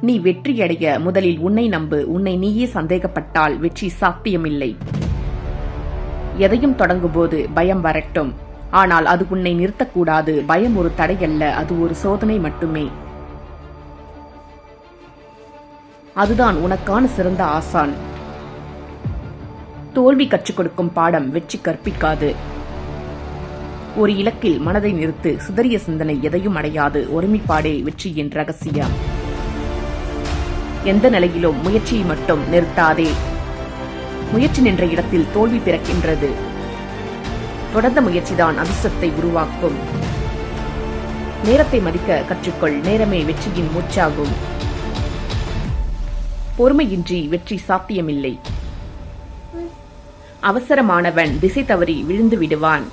நீ வெற்றியடைய. முதலில் உன்னை நம்பு. உன்னை நீயே சந்தேகப்பட்டால் வெற்றி சாத்தியமில்லை. எதையும் தொடங்கும்போது பயம் வரட்டும். ஆனால் அது உன்னை நிறுத்தக்கூடாது. பயம் ஒரு தடையல்ல. அது ஒரு சோதனை மட்டுமே. அதுதான் உனக்கான சிறந்த ஆசான். தோல்வி கற்றுக் கொடுக்கும் பாடம் வெற்றி கற்பிக்காது. ஒரு இலக்கில் மனதை நிறுத்து. சிதறிய சிந்தனை எதையும் அடையாது. ஒருமைப்பாடே வெற்றியின் ரகசியம். எந்த நிலையிலும் முயற்சியை மட்டும் நிறுத்தாதே. முயற்சி நின்ற இடத்தில் தோல்வி பிறக்கின்றது. தொடர்ந்த முயற்சிதான் அதிர்ஷ்டத்தை உருவாக்கும். நேரத்தை மதிக்க கற்றுக்கொள். நேரமே வெற்றியின் மூச்சாகும். பொறுமையின்றி வெற்றி சாத்தியமில்லை. அவசரமானவன் திசை தவறி விழுந்து விடுவான்.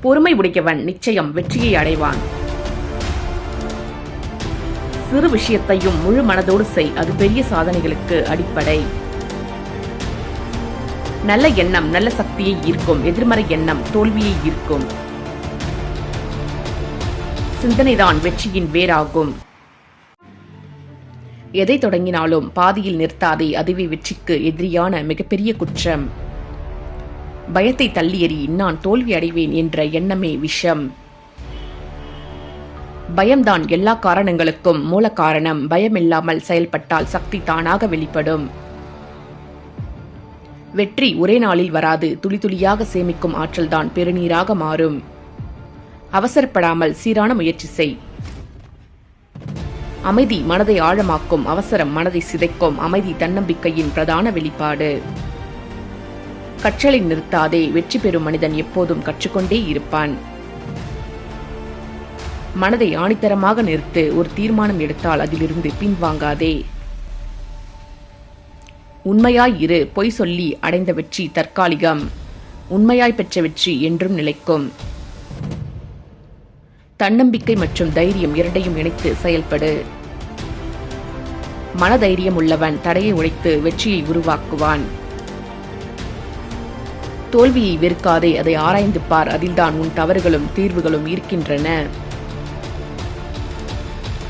பொறுமை உடையவன் நிச்சயம் வெற்றியை அடைவான். சிறு விஷயத்தையும் முழு மனதோடு செய். அது பெரிய சாதனைகளுக்கு அடிப்படை. நல்ல எண்ணம் நல்ல சக்தியை ஈர்க்கும். எதிர்மறை எண்ணம் தோல்வியை ஈர்க்கும். சிந்தனைதான் வெற்றியின் வேராகும். எதை தொடங்கினாலும் பாதியில் நிறுத்தாதே அதுவே வெற்றிக்கு எதிரியான மிகப்பெரிய குற்றம். பயத்தை தள்ளி எறி நான் தோல்வி அடைவேன் என்ற எண்ணமே விஷம். பயம்தான் எல்லா காரணங்களுக்கும் மூல காரணம். பயமில்லாமல் செயல்பட்டால் சக்தி தானாக வெளிப்படும். வெற்றி ஒரே நாளில் வராது. துளி துளியாக சேமிக்கும் ஆற்றல்தான் பெருநீராக மாறும். அவசரப்படாமல் சீரான முயற்சி செய். அமைதி மனதை ஆழமாக்கும். அவசரம் மனதை சிதைக்கும். அமைதி தன்னம்பிக்கையின் பிரதான வெளிப்பாடு. கற்றலை நிறுத்தாதே. வெற்றி பெறும் மனிதன் எப்போதும் கற்றுக்கொண்டே இருப்பான். மனதை ஆணித்தரமாக நிறுத்து ஒரு தீர்மானம் எடுத்தால் அதிலிருந்து பின்வாங்காதே. உண்மையாய் இரு பொய் சொல்லி அடைந்த வெற்றி தற்காலிகம். உண்மையாய் பெற்ற வெற்றி என்றும் நிலைக்கும். தன்னம்பிக்கை மற்றும் தைரியம் இரண்டையும் இணைத்து செயல்படு. மனதைரியம் உள்ளவன் தடையை உழைத்து வெற்றியை உருவாக்குவான். தோல்வியை வெறுக்காதே அதை ஆராய்ந்து பார் அதில்தான் உன் தவறுகளும் தீர்வுகளும் இருக்கின்றன.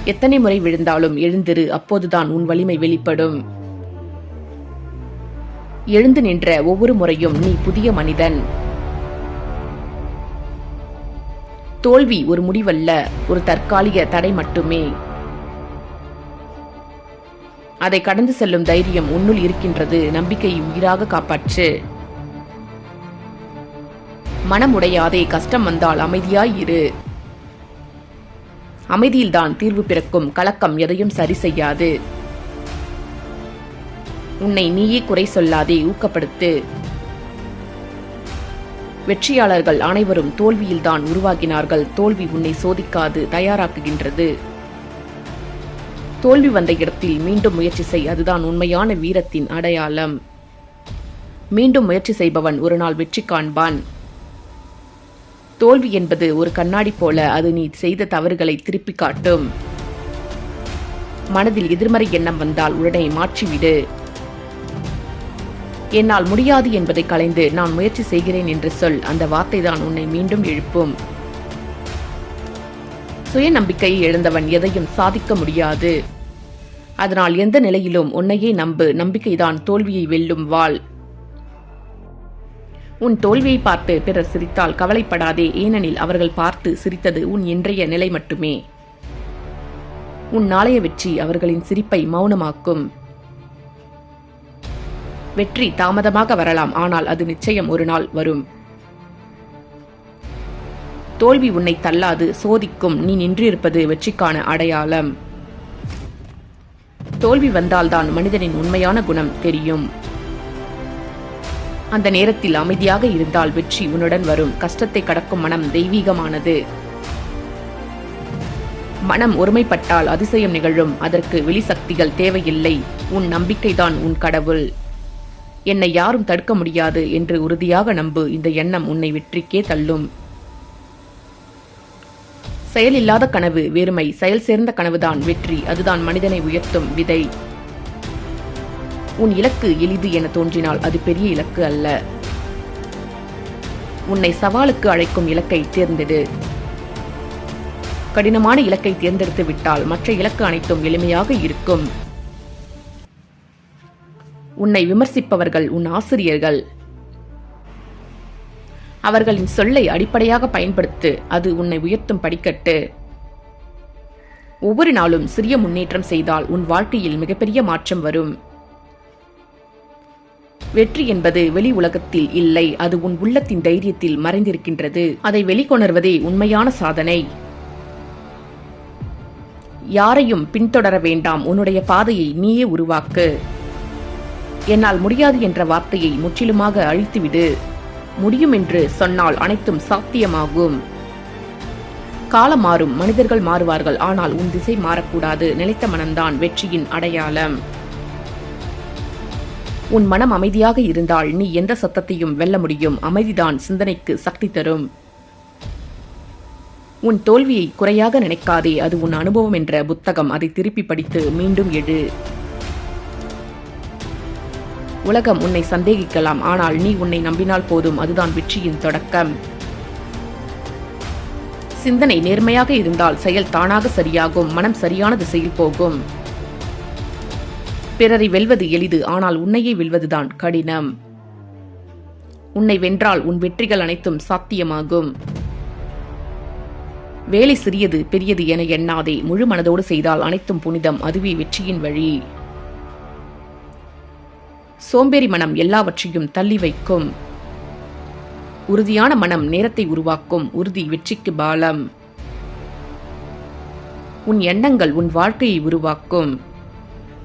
எத்தனை முறை விழுந்தாலும் எழுந்திரு அப்போதுதான் உன் வலிமை வெளிப்படும். எழுந்து நின்ற ஒவ்வொரு முறையும் நீ புதிய மனிதன். தோல்வி ஒரு முடிவல்ல ஒரு தற்காலிக தடை மட்டுமே. அதை கடந்து செல்லும் தைரியம் உன்னுள் இருக்கின்றது நம்பிக்கையை உயிராக காப்பாற்று. மனமுடையாதே கஷ்டம் வந்தால் அமைதியாய் இரு. அமைதியில்தான் தீர்வு பிறக்கும். கலக்கம் எதையும் சரி செய்யாது. உன்னை நீயே குறை சொல்லாதே ஊக்கப்படுத்து. வெற்றியாளர்கள் அனைவரும் தோல்வியில்தான் உருவாகினார்கள். தோல்வி உன்னை சோதிக்காது தயாராக்குகின்றது. தோல்வி வந்த இடத்தில் மீண்டும் முயற்சி செய். அதுதான் உண்மையான வீரத்தின் அடையாளம். மீண்டும் முயற்சி செய்பவன் ஒரு நாள் வெற்றி காண்பான். தோல்வி என்பது ஒரு கண்ணாடி போல அது நீ செய்த தவறுகளை திருப்பி காட்டும். மனதில் எதிர்மறை எண்ணம் வந்தால் உடனே மாற்றிவிடு. என்னால் முடியாது என்பதை களைந்து நான் முயற்சி செய்கிறேன் என்று சொல். அந்த வார்த்தை தான் உன்னை மீண்டும் எழுப்பும். சுய நம்பிக்கையை இழந்தவன் எதையும் சாதிக்க முடியாது. அதனால் எந்த நிலையிலும் உன்னையே நம்பு. நம்பிக்கைதான் தோல்வியை வெல்லும் வாள் உன் தோல்வியை பார்த்து பிறர் சிரித்தால் கவலைப்படாதே ஏனெனில் அவர்கள் பார்த்து சிரித்தது உன் இன்றைய நிலை மட்டுமே. உன் நாளைய வெற்றி அவர்களின் சிரிப்பை மௌனமாக்கும். வெற்றி தாமதமாக வரலாம் ஆனால் அது நிச்சயம் ஒரு நாள் வரும். தோல்வி உன்னை தள்ளாது சோதிக்கும். நீ நின்றிருப்பது வெற்றிக்கான அடையாளம். தோல்வி வந்தால்தான் மனிதனின் உண்மையான குணம் தெரியும். அந்த நேரத்தில் அமைதியாக இருந்தால் வெற்றி உன்னுடன் வரும். கஷ்டத்தை கடக்கும் மனம் தெய்வீகமானது. மனம் ஒருமைப்பட்டால் அதிசயம் நிகழும். அதற்கு வெளிசக்திகள் தேவையில்லை. உன் நம்பிக்கைதான் உன் கடவுள். என்னை யாரும் தடுக்க முடியாது என்று உறுதியாக நம்பு. இந்த எண்ணம் உன்னை வெற்றிக்கே தள்ளும். செயலில்லாத கனவு வெறுமை. செயல் சேர்ந்த கனவுதான் வெற்றி. அதுதான் மனிதனை உயர்த்தும் விதை. உன் இலக்கு எளிது என தோன்றினால் அது பெரிய இலக்கு அல்ல. உன்னை சவாலுக்கு அழைக்கும் இலக்கை தேர்ந்தெடு. கடினமான இலக்கை தேர்ந்தெடுத்து விட்டால் மற்ற இலக்கு அனைத்தும் எளிமையாக இருக்கும். உன்னை விமர்சிப்பவர்கள் உன் ஆசிரியர்கள். அவர்களின் சொல்லை அடிப்படையாக பயன்படுத்து அது உன்னை உயர்த்தும் படிக்கட்டு. ஒவ்வொரு நாளும் சிறிய முன்னேற்றம் செய்தால் உன் வாழ்க்கையில் மிகப்பெரிய மாற்றம் வரும். வெற்றி என்பது வெளி உலகத்தில் இல்லை அது உன் உள்ளத்தின் தைரியத்தில் மறைந்திருக்கின்றது. அதை வெளிக்கொணர்வதே உண்மையான சாதனை. யாரையும் பின்தொடர வேண்டாம் உன்னுடைய பாதையை நீயே உருவாக்கு. என்னால் முடியாது என்ற வார்த்தையை முற்றிலுமாக அழித்துவிடு. முடியும் என்று சொன்னால் அனைத்தும் சாத்தியமாகும். காலம் மாறும் மனிதர்கள் மாறுவார்கள் ஆனால் உன் திசை மாறக்கூடாது. நிலைத்த மனம்தான் வெற்றியின் அடையாளம். உன் மனம் அமைதியாக இருந்தால் நீ எந்த சத்தத்தையும் வெல்ல முடியும். அமைதிதான் சிந்தனைக்கு சக்தி தரும். உன் தோல்வியை குறையாக நினைக்காதே. அது உன் அனுபவம் என்ற புத்தகம். அதை திருப்பி படித்து மீண்டும் எடு. உலகம் உன்னை சந்தேகிக்கலாம். ஆனால் நீ உன்னை நம்பினால் போதும். அதுதான் வெற்றியின் தொடக்கம். சிந்தனை நேர்மையாக இருந்தால் செயல் தானாக சரியாகும். மனம் சரியான திசையில் போகும். பிறரை வெல்வது எளிது ஆனால் உன்னையே வெல்வதுதான் கடினம். உன்னை வென்றால் உன் வெற்றிகள் அனைத்தும் சாத்தியமாகும். வேலை சிறியது பெரியது என எண்ணாதே. முழு மனதோடு செய்தால் அனைத்தும் புனிதம் அதுவே வெற்றியின் வழி. சோம்பேறி மனம் எல்லாவற்றையும் தள்ளி வைக்கும். உறுதியான மனம் நேரத்தை உருவாக்கும் உறுதி வெற்றிக்கு பாலம். உன் எண்ணங்கள் உன் வாழ்க்கையை உருவாக்கும்.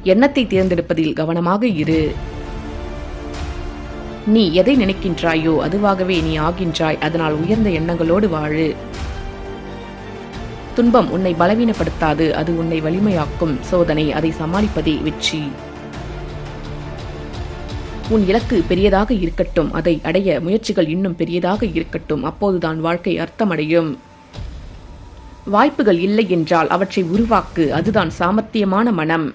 எண்ணத்தை தேர்ந்தெடுப்பதில் கவனமாக இரு. நீ எதை நினைக்கின்றாயோ அதுவாகவே நீ ஆகின்றாய் அதனால் உயர்ந்த எண்ணங்களோடு வாழு. துன்பம் உன்னை பலவீனப்படுத்தாது அது உன்னை வலிமையாக்கும். சோதனை அதை சமாளிப்பதே வெற்றி. உன் இலக்கு பெரியதாக இருக்கட்டும் அதை அடைய முயற்சிகள் இன்னும் பெரியதாக இருக்கட்டும் அப்போதுதான் வாழ்க்கை அர்த்தமடையும். வாய்ப்புகள் இல்லை என்றால் அவற்றை உருவாக்கு அதுதான் சாமர்த்தியமான மனம்.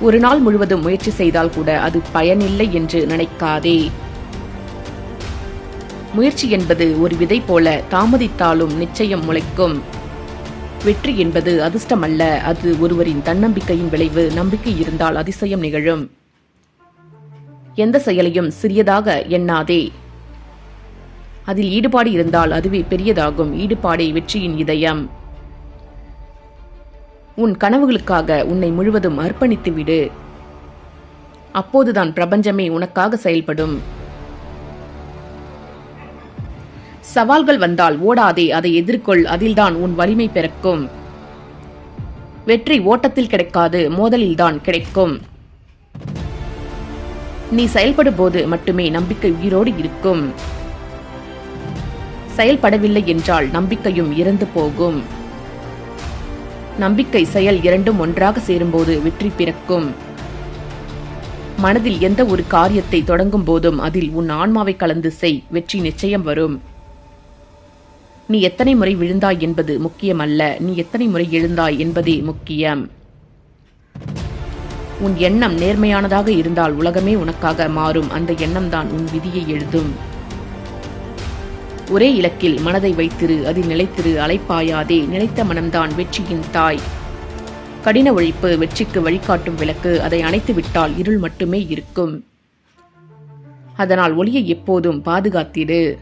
ஒரு நாள் முழுவதும் முயற்சி செய்தால் கூட அது பயனில்லை என்று நினைக்காதே. முயற்சி என்பது ஒரு விதை போல தாமதித்தாலும் நிச்சயம் முளைக்கும். வெற்றி என்பது அதிர்ஷ்டம் அல்ல அது ஒருவரின் தன்னம்பிக்கையின் விளைவு நம்பிக்கை இருந்தால் அதிசயம் நிகழும். எந்த செயலையும் சிறியதாக எண்ணாதே. அதில் ஈடுபாடு இருந்தால் அதுவே பெரியதாகும் ஈடுபாடே வெற்றியின் இதயம். உன் கனவுகளுக்காக உன்னை முழுவதும் அர்ப்பணித்து விடு அப்போதுதான் பிரபஞ்சமே உனக்காக செயல்படும். சவால்கள் வந்தால் ஓடாதே அதை எதிர்கொள் அதில்தான் உன் வலிமை பிறக்கும். வெற்றி ஓட்டத்தில் கிடைக்காது மோதலில்தான் கிடைக்கும். நீ செயல்படும் போது மட்டுமே நம்பிக்கை உயிரோடு இருக்கும். செயல்படவில்லை என்றால் நம்பிக்கையும் இறந்து போகும். நம்பிக்கை செயல் இரண்டும் ஒன்றாக சேரும்போது வெற்றி பிறக்கும். மனதில் எந்த ஒரு காரியத்தை தொடங்கும் போதும் அதில் உன் ஆன்மாவை கலந்து செய் வெற்றி நிச்சயம் வரும். நீ எத்தனை முறை விழுந்தாய் என்பது முக்கியமல்ல நீ எத்தனை முறை எழுந்தாய் என்பதே முக்கியம். உன் எண்ணம் நேர்மையானதாக இருந்தால் உலகமே உனக்காக மாறும் அந்த எண்ணம்தான் உன் விதியை எழுதும். ஒரே இலக்கில் மனதை வைத்திரு அதில் நிலைத்திரு அலைப்பாயாதே நிலைத்த மனம்தான் வெற்றியின் தாய். கடின உழைப்பு வெற்றிக்கு வழிகாட்டும் விளக்கு அதை அணைத்து விட்டால் இருள் மட்டுமே இருக்கும். அதனால் ஒளியை எப்போதும் பாதுகாத்திடு.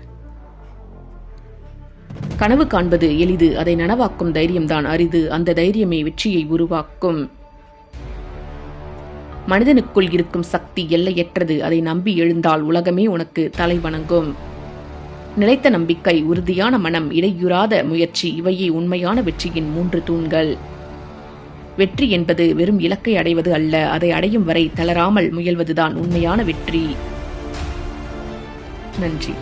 கனவு காண்பது எளிது அதை நனவாக்கும் தைரியம்தான் அரிது அந்த தைரியமே வெற்றியை உருவாக்கும். மனிதனுக்குள் இருக்கும் சக்தி எல்லையற்றது அதை நம்பி எழுந்தால் உலகமே உனக்கு தலை வணங்கும். நிலைத்த நம்பிக்கை உறுதியான மனம் இடையுறாத முயற்சி இவையே உண்மையான வெற்றியின் மூன்று தூண்கள். வெற்றி என்பது வெறும் இலக்கை அடைவது அல்ல அதை அடையும் வரை தளராமல் முயல்வதுதான் உண்மையான வெற்றி. நன்றி.